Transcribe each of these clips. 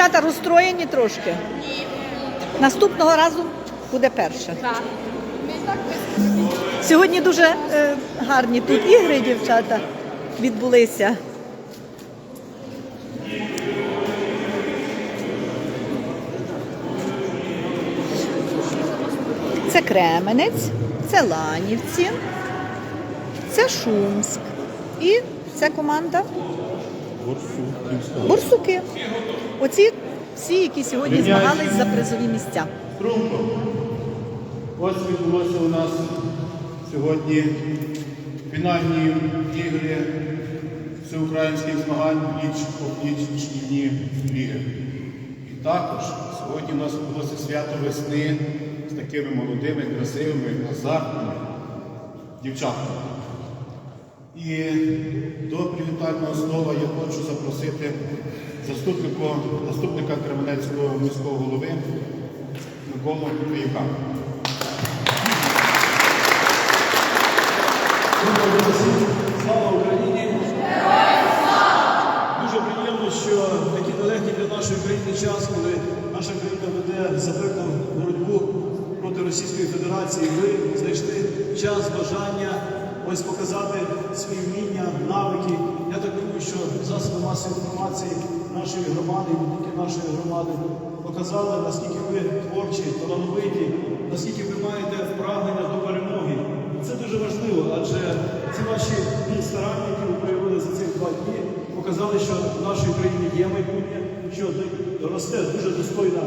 Дівчата розстроєні трошки? Наступного разу буде перше. Сьогодні дуже е, гарні тут ігри, дівчата, відбулися. Це Кременець, це Ланівці, це Шумськ. І це команда Бурсуки. Оці всі, які сьогодні змагались за призові місця. Струнко. Ось відбулося у нас сьогодні фінальні ігри всеукраїнських змагань ніч опліч шкільні ліги. І також сьогодні у нас відбулося свято весни з такими молодими, красивими, азартними дівчатками. І до привітального слова я хочу запросити заступнику, заступника Кременецького міського голови Миколу Київка. Слава Україні! Дуже приємно, що такий нелегкий для нашої країни час, коли наша країна веде запеклу боротьбу проти Російської Федерації, ви знайшли час, бажання ось показати свої вміння, навики. Я так думаю, що засоби масової інформації нашої громади, і не тільки нашої громади, показали, наскільки ви творчі, талановиті, наскільки ви маєте прагнення до перемоги. Це дуже важливо, адже ці ваші старання, які ви проявили за цих два дні, показали, що в нашій країні є майбутнє, що росте дуже достойна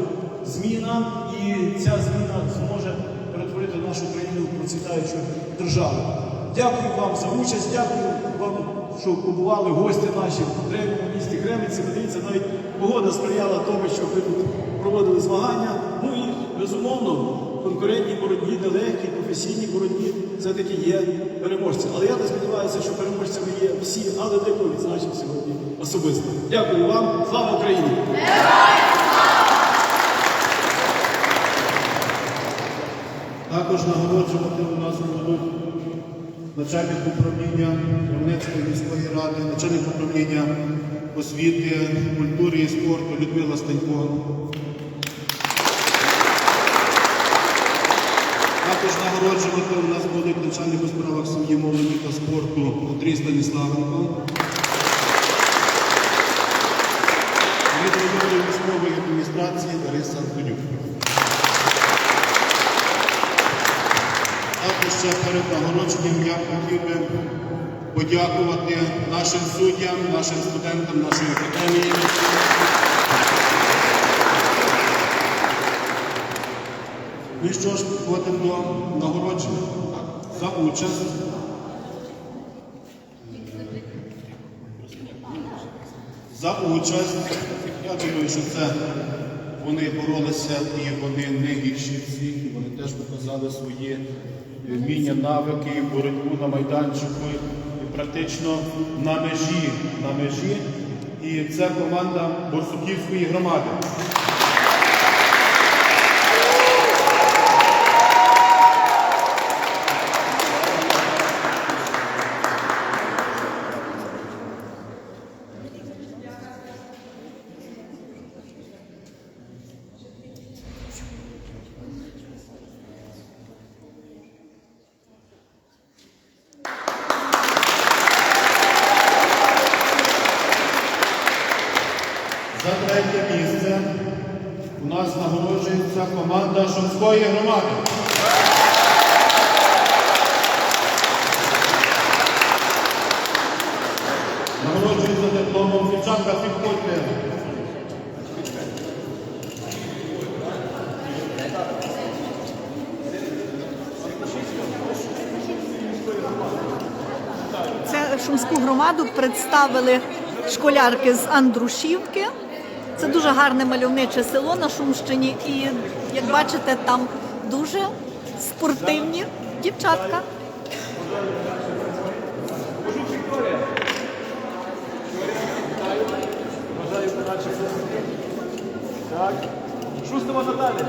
зміна, і ця зміна зможе перетворити нашу країну в процвітаючу державу. Дякую вам за участь, дякую вам, що побували гості наші в древньому місті Кремниці. Подивіться, навіть погода сприяла тому, щоб ви тут проводили змагання. Ну і безумовно, в конкурентній боротьбі, нелегкій, професійній боротьбі все-таки є переможці. Але я не сподіваюся, що переможцями є всі, але декого відзначив сьогодні особисто. Дякую вам, слава Україні! Також нагороджувати у нас будуть начальник управління Кременецької міської ради, начальник управління освіти, культури і спорту Людмила Станько. Також нагороджувати у нас будуть начальник у справах сім'ї, молоді та спорту Андрій Станіславенко. Від військової адміністрації Лариса Антонюк. Також ще перед нагородженням я хотів би подякувати нашим суддям, нашим студентам нашої академії. Ну і що ж, входимо до нагородження за участь. За участь. Я думаю, що це вони боролися і вони не гірші всіх, і вони теж показали свої вміння, навики, боротьбу на майданчику і практично на межі, на межі. І це команда Борсуківської громади. Команда Шумської громади. Нагороджується дипломом дівчатка підходьте. Це шумську громаду представили школярки з Андрушівки. Це дуже гарне мальовниче село на Шумщині. І як бачите, там дуже спортивні дівчатка. Так. Шустова. Наталя,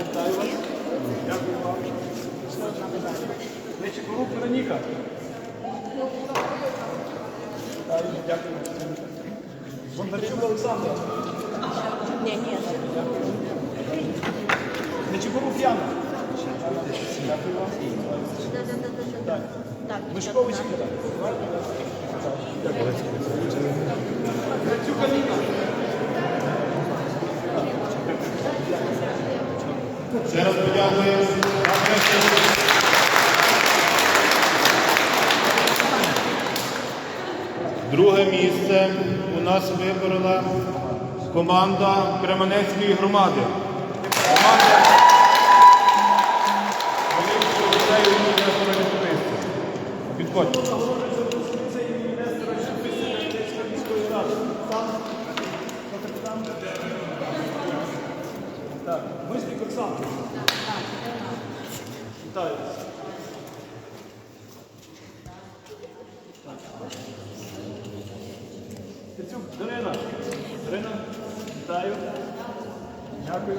вітаю вас. Дякую вам. Вероніка. Вітаю, Дякую. Бондарчук Олександр. Ні, ні. Нечипорук Так, Мишкович Віра. Грицюк Аліна. Ще раз. Друге місце нас виборола команда Кременецької громади. Команда. Підходьте. Дякую.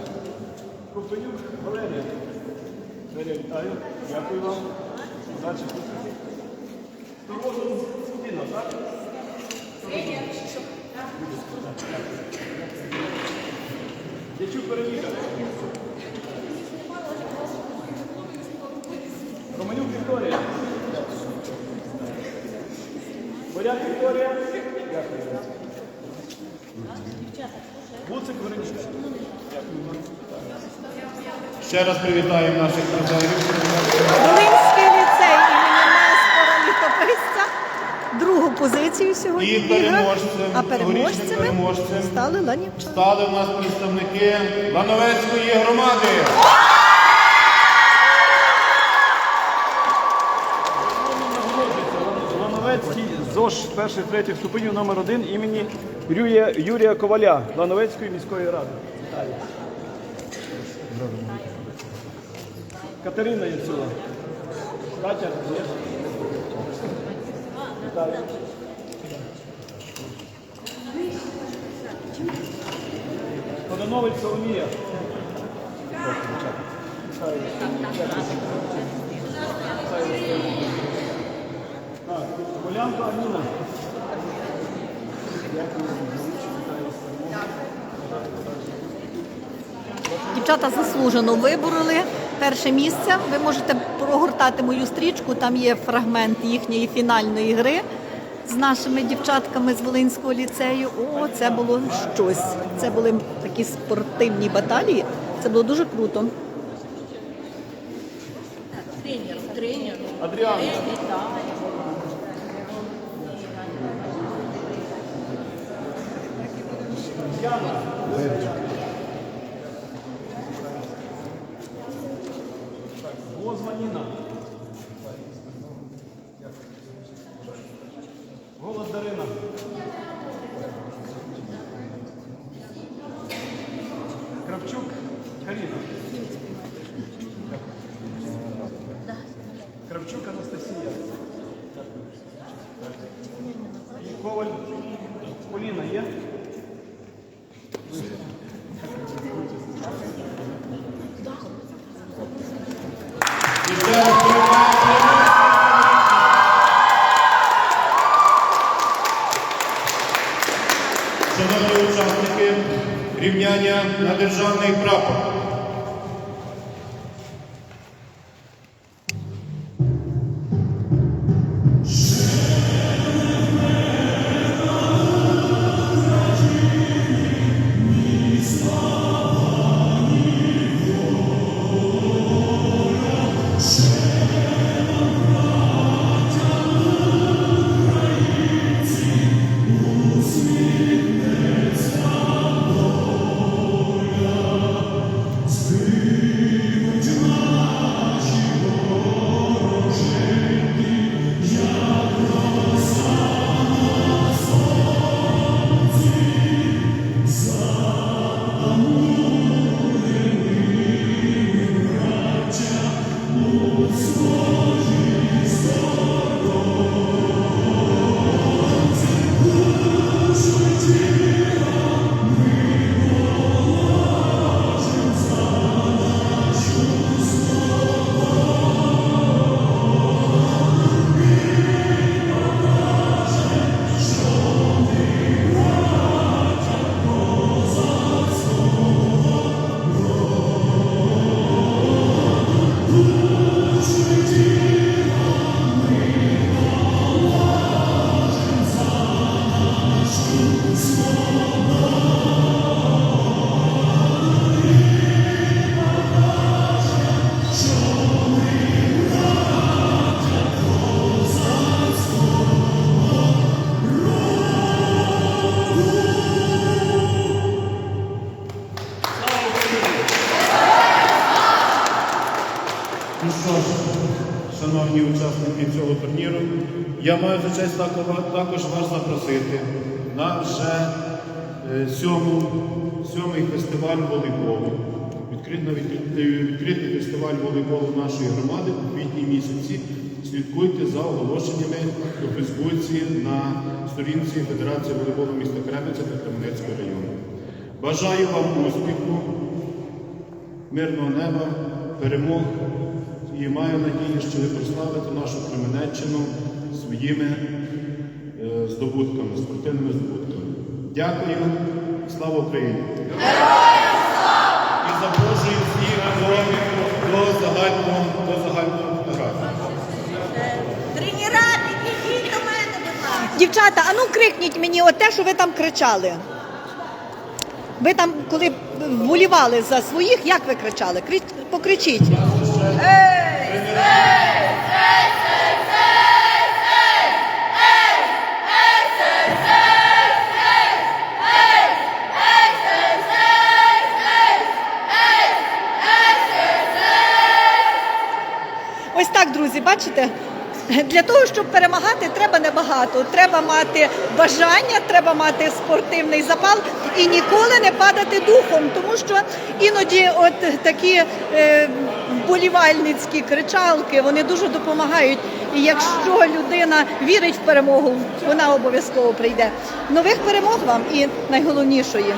Ковтонюк Валерія. Валерія, вітаю. Дякую вам. Удачі. Турбозу Діна, так? Дячук Вероніка. Романюк Вікторія. Боряк Вікторія. Дякую. Ще раз привітаємо наших призерів. Волинський ліцей імені Неспора Літописця. Другу позицію сьогодні. І іграх. а переможцями переможцем стали ланівчани. Стали у нас представники Лановецької громади. ЗОЖ перших третіх ступенів номер один імені Юрія, Юрія Коваля Лановецької міської ради. Вітаю. Катерина Яцула. Катя? Вітаю. Поданович Соломія. Вітаю. Так, Полянка Аніна. Дівчата заслужено вибороли перше місце. Ви можете прогортати мою стрічку. Там є фрагмент їхньої фінальної гри з нашими дівчатками з Волинського ліцею. О, це було щось. Це були такі спортивні баталії. Це було дуже круто. Тренер, тренер. Адріана. Лозманіна. Голос Дарина. Кравчук Каріна. Кравчук Анастасія. І Коваль Поліна є? На державний прапор. Deus. Я маю за честь також- вас запросити на вже е, сьомий фестиваль волейболу. Відкритий, відкритий фестиваль волейболу нашої громади у квітні місяці. Слідкуйте за оголошеннями у Фейсбуці на сторінці Федерації волейболу міста Кременця та Кременецького району. Бажаю вам успіху, мирного неба, перемог і маю надію, що ви прославите нашу Кременеччину своїми е, здобутками, спортивними здобутками. Дякую, слава Україні! І запрошую всіх до, до загального до загального. Тренера, підійдіть до мене, будь ласка. Дівчата, а ну крикніть мені оте, що ви там кричали. Ви там, коли вболівали за своїх, як ви кричали? Крич- Покричіть. Ось так, друзі, бачите? Для того, щоб перемагати, треба небагато. Треба мати бажання, треба мати спортивний запал і ніколи не падати духом, тому що іноді от такі е, вболівальницькі кричалки вони дуже допомагають. І якщо людина вірить в перемогу, вона обов'язково прийде. Нових перемог вам і найголовнішої